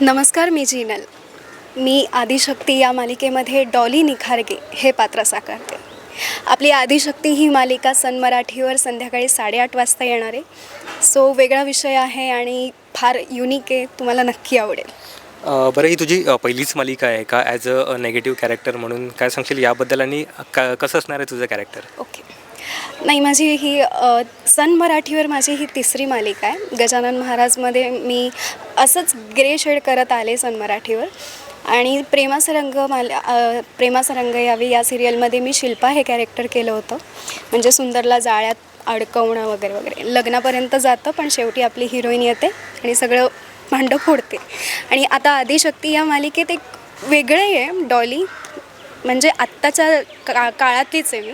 नमस्कार मी जीनल. मी आदिशक्ती या मालिकेमध्ये डॉली निखारगे हे पात्र साकारते. आपली आदिशक्ती ही मालिका सन मराठीवर संध्याकाळी साडेआठ वाजता येणार. आहे सो वेगळा विषय आहे आणि फार युनिक आहे तुम्हाला नक्की आवडेल. अ, बरं ही तुझी अ, पहिलीच मालिका आहे का? ॲज अ नेगेटिव्ह कॅरेक्टर म्हणून काय सांगशील? याबद्दल आणि का कसं असणार आहे तुझं कॅरेक्टर ओके नाही माझी ही अ, सन मराठीवर माझी ही तिसरी मालिका आहे. गजानन महाराजमध्ये मी असंच ग्रे शेड करत आले सन मराठीवर. आणि प्रेमाचा रंग मला प्रेमाचा रंग यावी या सिरियलमध्ये मी शिल्पा हे कॅरेक्टर केलं होतं. म्हणजे सुंदरला जाळ्यात अडकवणं वगैरे वगैरे. लग्नापर्यंत जातं पण शेवटी आपली हिरोईन येते आणि सगळं भांडं फोडते. आणि आता आदिशक्ती या मालिकेत एक वेगळं आहे डॉली. म्हणजे आत्ताच्या का काळातलीच आहे मी.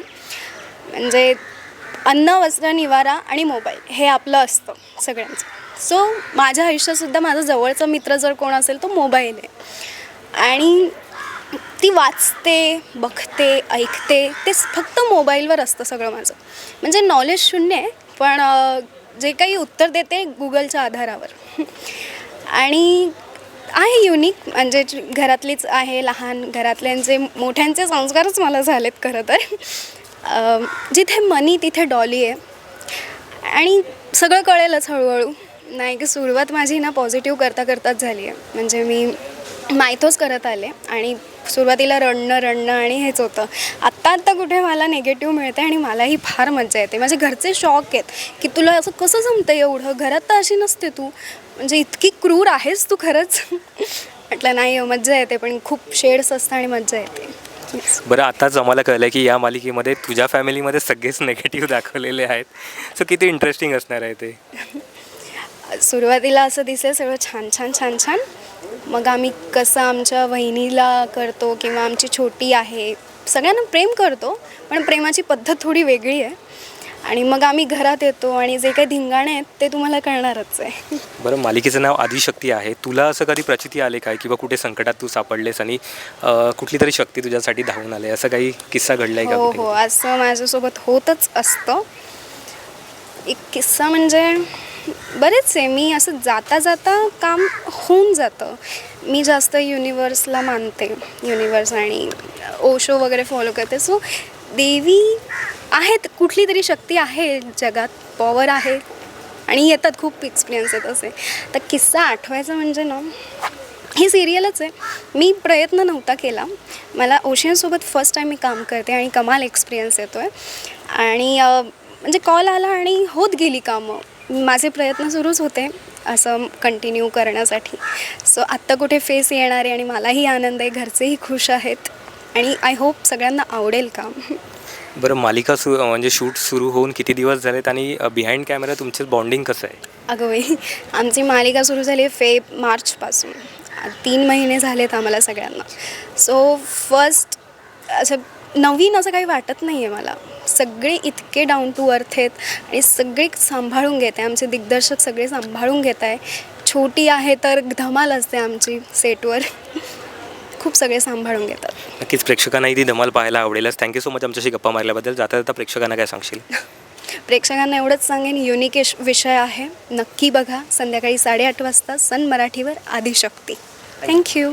म्हणजे अन्न वस्त्र निवारा आणि मोबाईल हे आपलं असतं सगळ्यांचं. सो माझ्या आयुष्यातसुद्धा माझा जवळचा मित्र जर कोण असेल तो मोबाईल आहे. आणि ती वाचते बघते ऐकते ते फक्त मोबाईलवर असतं सगळं माझं. म्हणजे नॉलेज शून्य आहे पण जे काही उत्तर देते गुगलच्या आधारावर. आणि आहे युनिक म्हणजे घरातलीच आहे लहान घरातल्यांचे मोठ्यांचे संस्कारच मला झालेत खरं तर. जिथे मनी तिथे डॉली आहे. आणि सगळं कळेलच हळूहळू. नाही की सुरुवात माझी ना पॉझिटिव्ह करता करताच झाली आहे. म्हणजे मी मायथोच करत आले आणि सुरुवातीला रडणं रडणं आणि हेच होतं. आत्ता आत्ता कुठे मला निगेटिव्ह मिळते आणि मलाही फार मजा येते. माझे घरचे शॉक आहेत की तुला असं कसं जमतं एवढं? घरात तर अशी नसते तू. म्हणजे इतकी क्रूर आहेस तू खरंच. म्हटलं नाही हो, मज्जा येते पण खूप शेड्स असतं आणि मज्जा येते. बरं आताच आम्हाला कळलं की या मालिकेमध्ये तुझ्या फॅमिलीमध्ये सगळेच नेगेटिव्ह दाखवलेले आहेत. सो किती इंटरेस्टिंग असणार आहे ते? सुरुवातीला असं दिसेल सगळं छान छान छान छान. मग आम्ही कसं आमच्या वहिनीला करतो किंवा आमची छोटी आहे सगळ्यांना प्रेम करतो पण प्रेमाची पद्धत थोडी वेगळी आहे. आणि मग आम्ही घरात येतो आणि जे काही धिंगाणे आहेत ते तुम्हाला कळणारच आहे. बरं मालिकेचं नाव आदिशक्ती आहे. तुला असं कधी प्रचिती आले काय? किंवा कुठे संकटात तू सापडलेस आणि अ, कुठली तरी शक्ती तुझ्यासाठी धावून आले? असं काही किस्सा घडलाय का हो कुठे? हो. असं माझ्यासोबत होतच असतं. एक किस्सा म्हणजे बरेच आहे. मी असं जाता जाता काम होऊन जातं. मी जास्त युनिवर्सला मानते. युनिवर्स आणि ओशो वगैरे फॉलो करते. सो देवी आहेत कुठली तरी शक्ती आहे जगात पॉवर आहे. आणि येतात खूप एक्सपिरियन्स आहेत असे. तर किस्सा आठवायचा म्हणजे ना ही सिरियलच आहे. मी प्रयत्न नव्हता केला. मला ओशियनसोबत फर्स्ट टाईम मी काम करते आणि कमाल एक्सपिरियन्स येतो आहे आणि म्हणजे कॉल आला आणि होत गेली कामं. माझे प्रयत्न सुरूच होते असं कंटिन्यू करण्यासाठी. सो आत्ता कुठे फेस येणार आहे आणि मलाही आनंद आहे घरचेही खुश आहेत. आणि आय होप सगळ्यांना आवडेल काम. बरं मालिका सु म्हणजे शूट सुरू होऊन किती दिवस झालेत आणि बिहाइंड कॅमेरा तुमचं बॉन्डिंग कसं आहे? अगं बाई आमची मालिका सुरू झाली आहे फेब मार्चपासून. तीन महिने झालेत आम्हाला सगळ्यांना. सो फर्स्ट असं नवीन असं काही वाटत नाही आहे मला. सगळे इतके डाऊन टू अर्थ आहेत आणि सगळे सांभाळून घेत आहे. आमचे दिग्दर्शक सगळे सांभाळून घेत आहे. छोटी आहे तर धमाल असते आमची सेटवर खूप सगळे सांभाळून घेतात. नक्कीच प्रेक्षकांनाही ती धमाल पाहायला आवडेलच. थँक्यू सो मच आमच्याशी गप्पा मारल्याबद्दल. जाता जाता प्रेक्षकांना काय सांगशील? प्रेक्षकांना एवढंच सांगेन युनिक इश- विषय आहे. नक्की बघा संध्याकाळी साडेआठ वाजता सन मराठीवर आदिशक्ती. थँक्यू